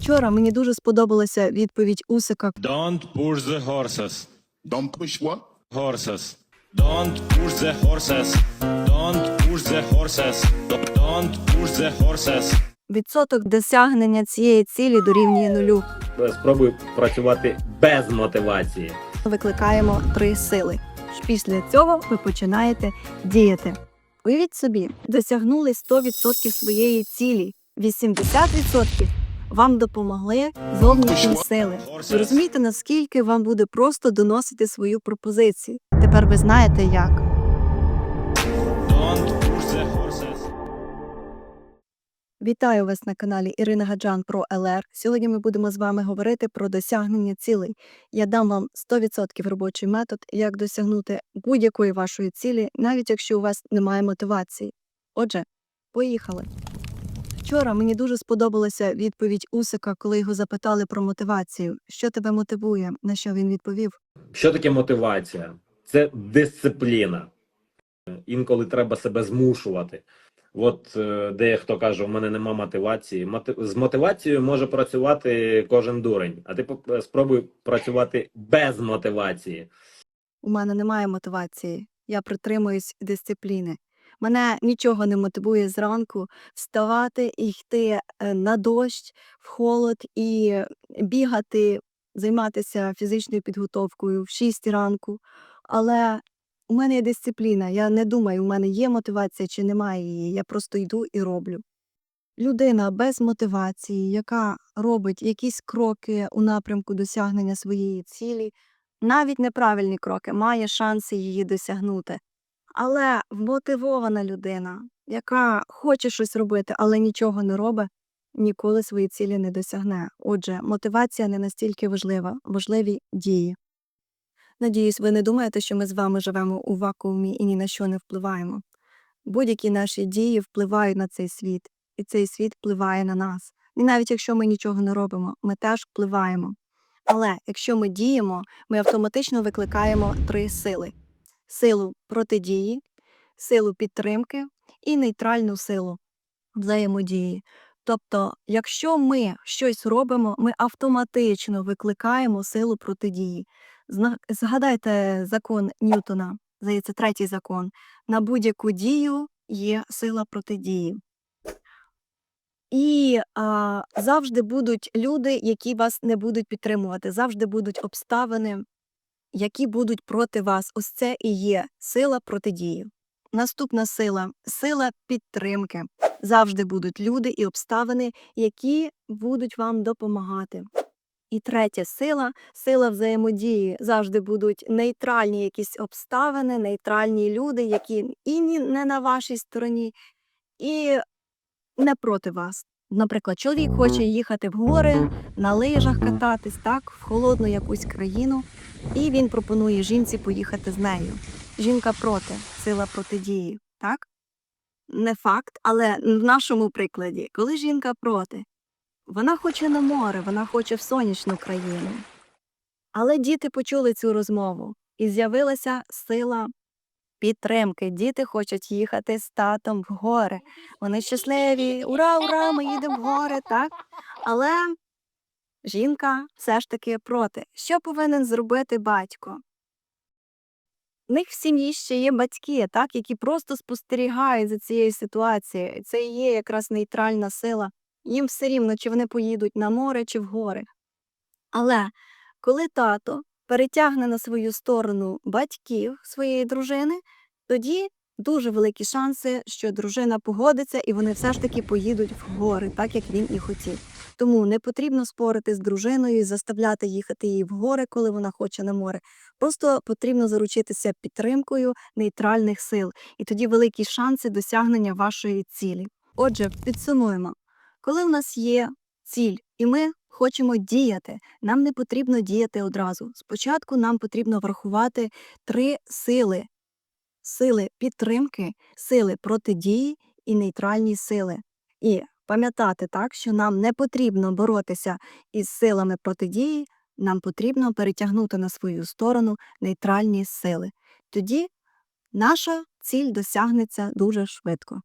Вчора мені дуже сподобалася відповідь Усика. Don't push the horses. Don't push what? Horses. Don't push the horses. Don't push the horses. Don't push the horses. Відсоток досягнення цієї цілі дорівнює нулю. Спробуй працювати без мотивації. Викликаємо три сили. Після цього ви починаєте діяти. Уявіть собі, досягнули 100% своєї цілі. 80% вам допомогли зовнішні сили. Ви розумієте, наскільки вам буде просто доносити свою пропозицію. Тепер ви знаєте як. Вітаю вас на каналі Ірина Гаджан про ЛР. Сьогодні ми будемо з вами говорити про досягнення цілей. Я дам вам 100% робочий метод, як досягнути будь-якої вашої цілі, навіть якщо у вас немає мотивації. Отже, поїхали. Вчора мені дуже сподобалася відповідь Усика, коли його запитали про мотивацію. Що тебе мотивує? На що він відповів? Що таке мотивація? Це дисципліна. Інколи треба себе змушувати. От е, дехто каже, у мене нема мотивації. Моти- З мотивацією може працювати кожен дурень, а ти спробуй працювати без мотивації. У мене немає мотивації. Я притримуюсь дисципліни. Мене нічого не мотивує зранку вставати і йти е, на дощ, в холод і бігати, займатися фізичною підготовкою в 6 ранку. Але у мене є дисципліна. Я не думаю, у мене є мотивація чи немає її. Я просто йду і роблю. Людина без мотивації, яка робить якісь кроки у напрямку досягнення своєї цілі, навіть неправильні кроки, має шанси її досягнути. Але вмотивована людина, яка хоче щось робити, але нічого не робить, ніколи свої цілі не досягне. Отже, мотивація не настільки важлива, важливі дії. Надіюсь, ви не думаєте, що ми з вами живемо у вакуумі і ні на що не впливаємо. Будь-які наші дії впливають на цей світ, і цей світ впливає на нас. І навіть якщо ми нічого не робимо, ми теж впливаємо. Але якщо ми діємо, ми автоматично викликаємо три сили: силу протидії, силу підтримки і нейтральну силу взаємодії. Тобто, якщо ми щось робимо, ми автоматично викликаємо силу протидії. Згадайте закон Ньютона, здається, третій закон. На будь-яку дію є сила протидії. І а, завжди будуть люди, які вас не будуть підтримувати, завжди будуть обставини, які будуть проти вас. Ось це і є сила протидії. Наступна сила сила підтримки. Завжди будуть люди і обставини, які будуть вам допомагати. І третя сила сила взаємодії. Завжди будуть нейтральні якісь обставини, нейтральні люди, які і не на вашій стороні, і не проти вас. Наприклад, чоловік хоче їхати в гори, на лижах кататись, так, в холодну якусь країну, і він пропонує жінці поїхати з нею. Жінка проти, сила протидії, так? Не факт, але в нашому прикладі, коли жінка проти, вона хоче на море, вона хоче в сонячну країну. Але діти почули цю розмову, і з'явилася сила підтримки. Діти хочуть їхати з татом в гори. Вони щасливі, ура, ура, ми їдемо в гори, так? Але жінка все ж таки проти. Що повинен зробити батько? В них в сім'ї ще є батьки, так, які просто спостерігають за цією ситуацією. Це і є якраз нейтральна сила. Їм все рівно, чи вони поїдуть на море, чи в гори. Але коли тато перетягне на свою сторону батьків своєї дружини, тоді дуже великі шанси, що дружина погодиться і вони все ж таки поїдуть в гори, так як він і хотів. Тому не потрібно спорити з дружиною і заставляти їхати її в гори, коли вона хоче на море. Просто потрібно заручитися підтримкою нейтральних сил, і тоді великі шанси досягнення вашої цілі. Отже, підсумуємо, коли у нас є ціль, і ми хочемо діяти, нам не потрібно діяти одразу. Спочатку нам потрібно врахувати три сили: сили підтримки, сили протидії і нейтральні сили. І пам'ятати так, що нам не потрібно боротися із силами протидії, нам потрібно перетягнути на свою сторону нейтральні сили. Тоді наша ціль досягнеться дуже швидко.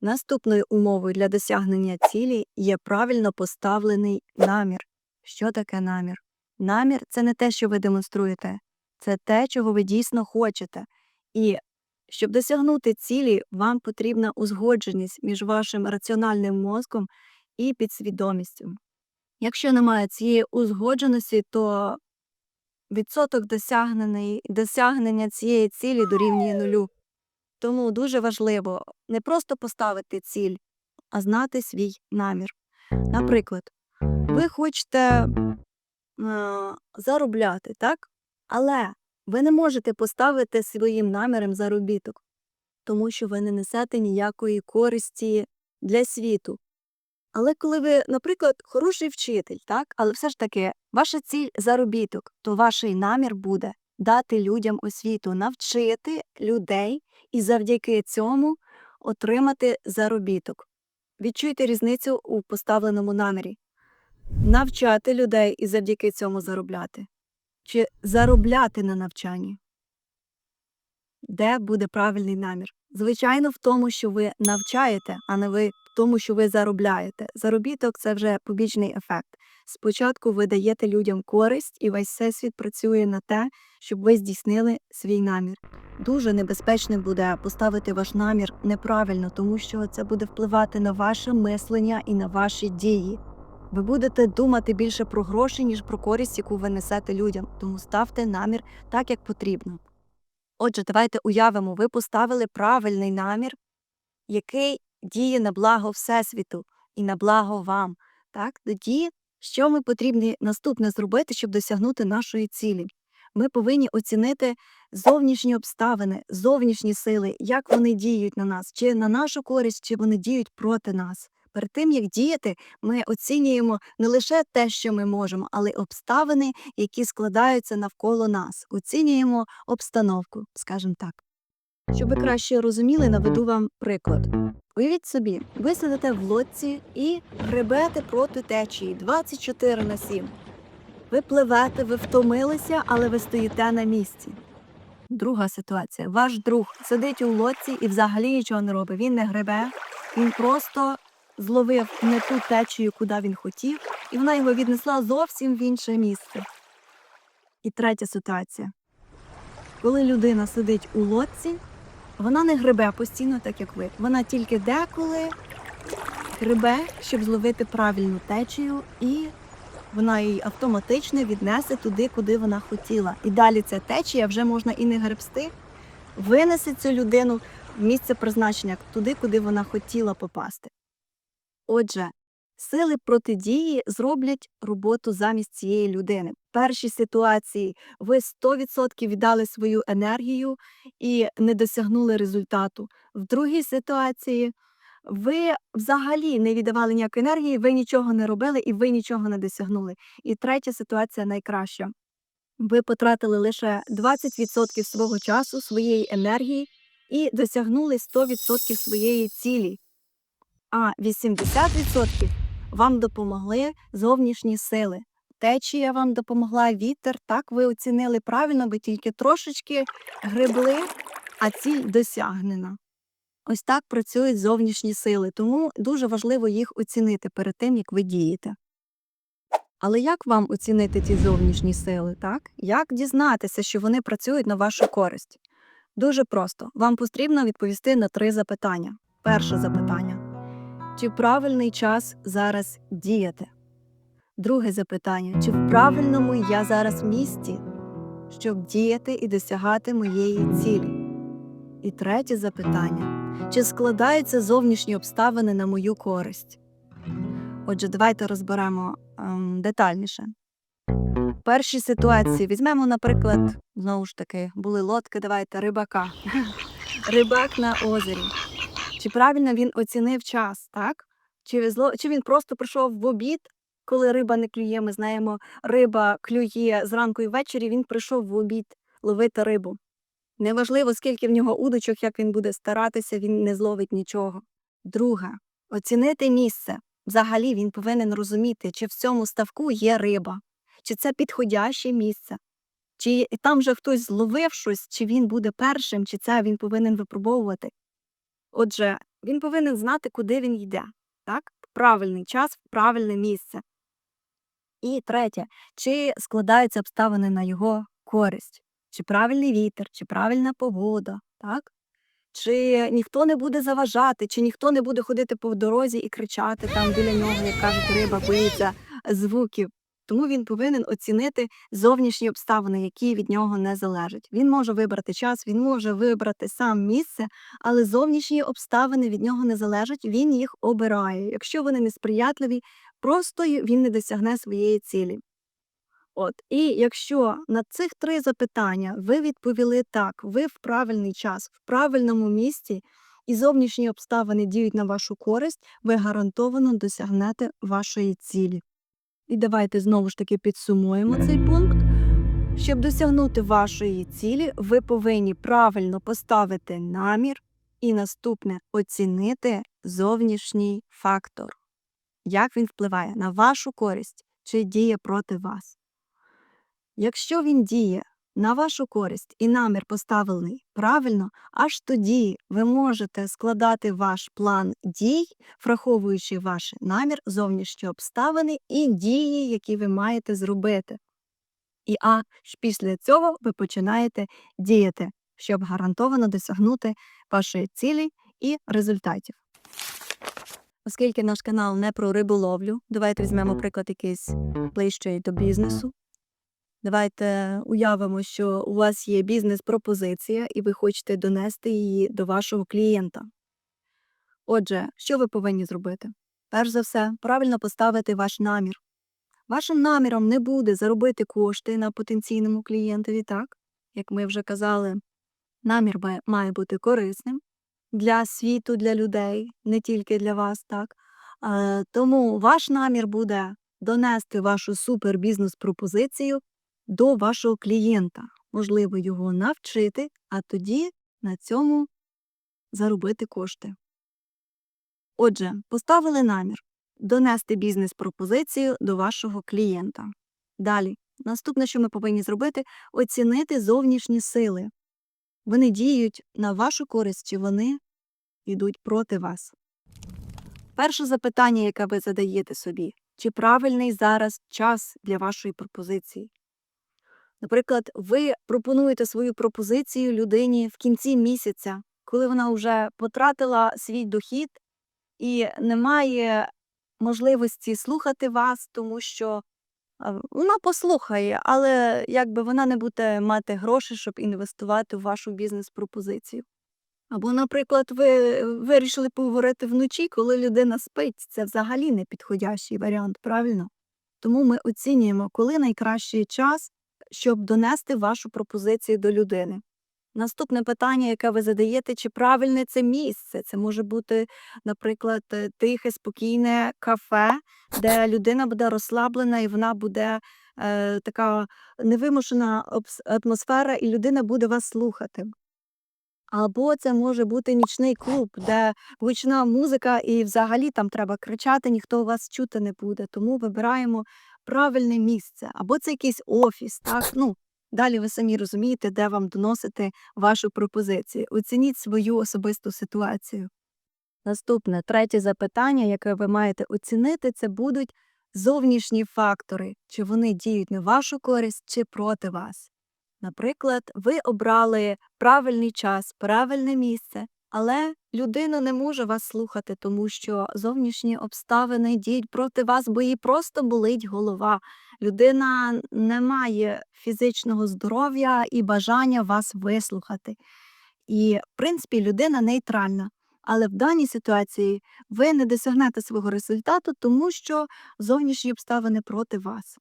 Наступною умовою для досягнення цілі є правильно поставлений намір. Що таке намір? Намір це не те, що ви демонструєте, це те, чого ви дійсно хочете. І щоб досягнути цілі, вам потрібна узгодженість між вашим раціональним мозком і підсвідомістю. Якщо немає цієї узгодженості, то відсоток досягнення цієї цілі дорівнює нулю. Тому дуже важливо не просто поставити ціль, а знати свій намір. Наприклад, ви хочете е, заробляти, так? Але ви не можете поставити своїм наміром заробіток, тому що ви не несете ніякої користі для світу. Але коли ви, наприклад, хороший вчитель, так, але все ж таки ваша ціль заробіток, то ваш намір буде дати людям освіту, навчити людей і завдяки цьому отримати заробіток. Відчуйте різницю у поставленому намірі. Навчати людей і завдяки цьому заробляти. Чи заробляти на навчанні? Де буде правильний намір? Звичайно, в тому, що ви навчаєте, а не ви в тому, що ви заробляєте. Заробіток це вже побічний ефект. Спочатку ви даєте людям користь, і весь всесвіт працює на те, щоб ви здійснили свій намір. Дуже небезпечно буде поставити ваш намір неправильно, тому що це буде впливати на ваше мислення і на ваші дії. Ви будете думати більше про гроші, ніж про користь, яку ви несете людям, тому ставте намір так, як потрібно. Отже, давайте уявимо, ви поставили правильний намір, який діє на благо Всесвіту і на благо вам. Так? Тоді, що ми потрібні наступне зробити, щоб досягнути нашої цілі? Ми повинні оцінити зовнішні обставини, зовнішні сили, як вони діють на нас, чи на нашу користь, чи вони діють проти нас. Перед тим як діяти, ми оцінюємо не лише те, що ми можемо, але й обставини, які складаються навколо нас. Оцінюємо обстановку, скажімо так. Щоб ви краще розуміли, наведу вам приклад. Уявіть собі, ви сидите в лодці і гребете проти течії 24 на 7. Ви пливете, ви втомилися, але ви стоїте на місці. Друга ситуація. Ваш друг сидить у лодці і взагалі нічого не робить. Він не гребе, він просто зловив не ту течію, куди він хотів, і вона його віднесла зовсім в інше місце. І третя ситуація. Коли людина сидить у лодці, вона не гребе постійно, так як ви. Вона тільки деколи гребе, щоб зловити правильну течію, і вона її автоматично віднесе туди, куди вона хотіла. І далі ця течія вже можна і не гребсти, винесе цю людину в місце призначення туди, куди вона хотіла попасти. Отже, сили протидії зроблять роботу замість цієї людини. В першій ситуації ви 100% віддали свою енергію і не досягнули результату. В другій ситуації ви взагалі не віддавали ніякої енергії, ви нічого не робили і ви нічого не досягнули. І третя ситуація найкраща. Ви потратили лише 20% свого часу, своєї енергії і досягнули 100% своєї цілі. А 80% вам допомогли зовнішні сили. Течія вам допомогла, вітер. Так ви оцінили правильно, ви тільки трошечки гребли, а ціль досягнена. Ось так працюють зовнішні сили, тому дуже важливо їх оцінити перед тим, як ви дієте. Але як вам оцінити ці зовнішні сили, так? Як дізнатися, що вони працюють на вашу користь? Дуже просто. Вам потрібно відповісти на три запитання. Перше запитання. Чи правильний час зараз діяти? Друге запитання: чи в правильному я зараз місці, щоб діяти і досягати моєї цілі? І третє запитання: чи складаються зовнішні обставини на мою користь? Отже, давайте розберемо ем, детальніше. В першій ситуації візьмемо, наприклад, знову ж таки, були лодки, давайте рибака. Рибак на озері. Чи правильно він оцінив час, так? Чи, чи він просто прийшов в обід, коли риба не клює? Ми знаємо, риба клює зранку і ввечері, він прийшов в обід ловити рибу. Неважливо, скільки в нього удочок, як він буде старатися, він не зловить нічого. Друге, оцінити місце. Взагалі він повинен розуміти, чи в цьому ставку є риба, чи це підходяще місце, чи там вже хтось зловив щось, чи він буде першим, чи це він повинен випробовувати. Отже, він повинен знати, куди він йде, так? Правильний час, в правильне місце. І третє, чи складаються обставини на його користь, чи правильний вітер, чи правильна погода, так? Чи ніхто не буде заважати, чи ніхто не буде ходити по дорозі і кричати там біля нього, як кажуть, риба боїться звуків. Тому він повинен оцінити зовнішні обставини, які від нього не залежать. Він може вибрати час, він може вибрати сам місце, але зовнішні обставини від нього не залежать, він їх обирає. Якщо вони несприятливі, просто він не досягне своєї цілі. От, і якщо на цих три запитання ви відповіли так, ви в правильний час, в правильному місці, і зовнішні обставини діють на вашу користь, ви гарантовано досягнете вашої цілі. І давайте знову ж таки підсумуємо цей пункт. Щоб досягнути вашої цілі, ви повинні правильно поставити намір і наступне оцінити зовнішній фактор. Як він впливає на вашу користь чи діє проти вас. Якщо він діє на вашу користь і намір поставлений правильно, аж тоді ви можете складати ваш план дій, враховуючи ваш намір, зовнішні обставини і дії, які ви маєте зробити. І аж після цього ви починаєте діяти, щоб гарантовано досягнути вашої цілі і результатів. Оскільки наш канал не про риболовлю, давайте візьмемо приклад якийсь ближчий до бізнесу. Давайте уявимо, що у вас є бізнес-пропозиція, і ви хочете донести її до вашого клієнта. Отже, що ви повинні зробити? Перш за все, правильно поставити ваш намір. Вашим наміром не буде заробити кошти на потенційному клієнтові, так? Як ми вже казали, намір має- бути корисним для світу, для людей, не тільки для вас, так? Тому ваш намір буде донести вашу супербізнес-пропозицію до вашого клієнта. Можливо, його навчити, а тоді на цьому заробити кошти. Отже, поставили намір донести бізнес-пропозицію до вашого клієнта. Далі, наступне, що ми повинні зробити, оцінити зовнішні сили. Вони діють на вашу користь, чи вони йдуть проти вас. Перше запитання, яке ви задаєте собі, чи правильний зараз час для вашої пропозиції? Наприклад, ви пропонуєте свою пропозицію людині в кінці місяця, коли вона вже потратила свій дохід і не має можливості слухати вас, тому що вона послухає, але якби вона не буде мати грошей, щоб інвестувати в вашу бізнес-пропозицію. Або, наприклад, ви вирішили поговорити вночі, коли людина спить. Це взагалі не підходящий варіант, правильно? Тому ми оцінюємо, коли найкращий час, щоб донести вашу пропозицію до людини. Наступне питання, яке ви задаєте, чи правильне це місце? Це може бути, наприклад, е, тихе, спокійне кафе, де людина буде розслаблена і вона буде е, така невимушена атмосфера, і людина буде вас слухати. Або це може бути нічний клуб, де гучна музика, і взагалі там треба кричати, ніхто вас чути не буде. Тому вибираємо правильне місце. Або це якийсь офіс, так? Ну, далі ви самі розумієте, де вам доносити вашу пропозицію. Оцініть свою особисту ситуацію. Наступне, третє запитання, яке ви маєте оцінити, це будуть зовнішні фактори, чи вони діють на вашу користь, чи проти вас. Наприклад, ви обрали правильний час, правильне місце, але людина не може вас слухати, тому що зовнішні обставини діють проти вас, бо їй просто болить голова. Людина не має фізичного здоров'я і бажання вас вислухати. І, в принципі, людина нейтральна. Але в даній ситуації ви не досягнете свого результату, тому що зовнішні обставини проти вас.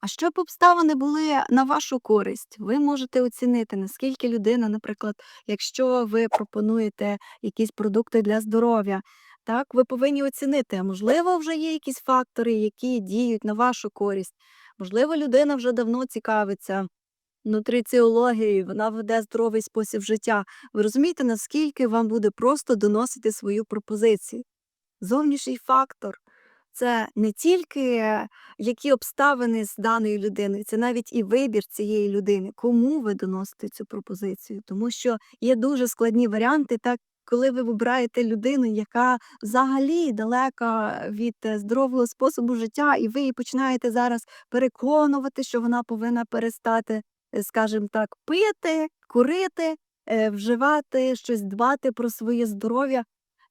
А щоб обставини були на вашу користь, ви можете оцінити, наскільки людина, наприклад, якщо ви пропонуєте якісь продукти для здоров'я, так, ви повинні оцінити, а можливо, вже є якісь фактори, які діють на вашу користь. Можливо, людина вже давно цікавиться нутриціологією, вона веде здоровий спосіб життя. Ви розумієте, наскільки вам буде просто доносити свою пропозицію? Зовнішній фактор це не тільки е, які обставини з даною людиною, це навіть і вибір цієї людини, кому ви доносите цю пропозицію. Тому що є дуже складні варіанти, так коли ви вибираєте людину, яка взагалі далека від е, здорового способу життя, і ви її починаєте зараз переконувати, що вона повинна перестати, е, скажімо так, пити, курити, вживати щось, дбати про своє здоров'я.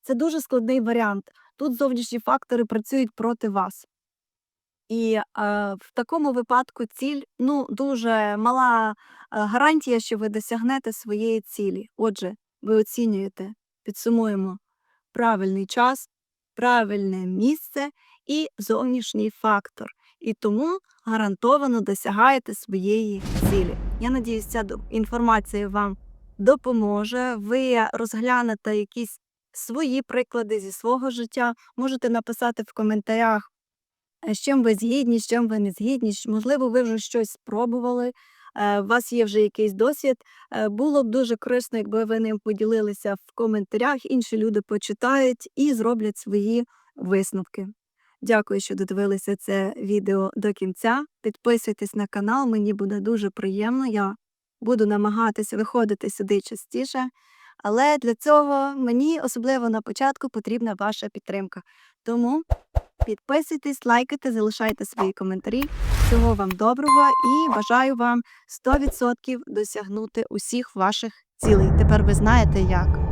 Це дуже складний варіант. Тут зовнішні фактори працюють проти вас. І е, в такому випадку ціль ну, дуже мала гарантія, що ви досягнете своєї цілі. Отже, ви оцінюєте, підсумуємо правильний час, правильне місце і зовнішній фактор. І тому гарантовано досягаєте своєї цілі. Я надіюсь, ця інформація вам допоможе. Ви розглянете якісь свої приклади зі свого життя. Можете написати в коментарях, е, з чим ви згідні, з чим ви не згідні. Можливо, ви вже щось спробували. е, У вас є вже якийсь досвід. Е, Було б дуже корисно, якби ви ним поділилися в коментарях. Інші люди почитають і зроблять свої висновки. Дякую, що додивилися це відео до кінця. Підписуйтесь на канал, мені буде дуже приємно. Я буду намагатися виходити сюди частіше. Але для цього мені, особливо на початку, потрібна ваша підтримка. Тому підписуйтесь, лайкайте, залишайте свої коментарі. Всього вам доброго і бажаю вам 100% досягнути усіх ваших цілей. Тепер ви знаєте як.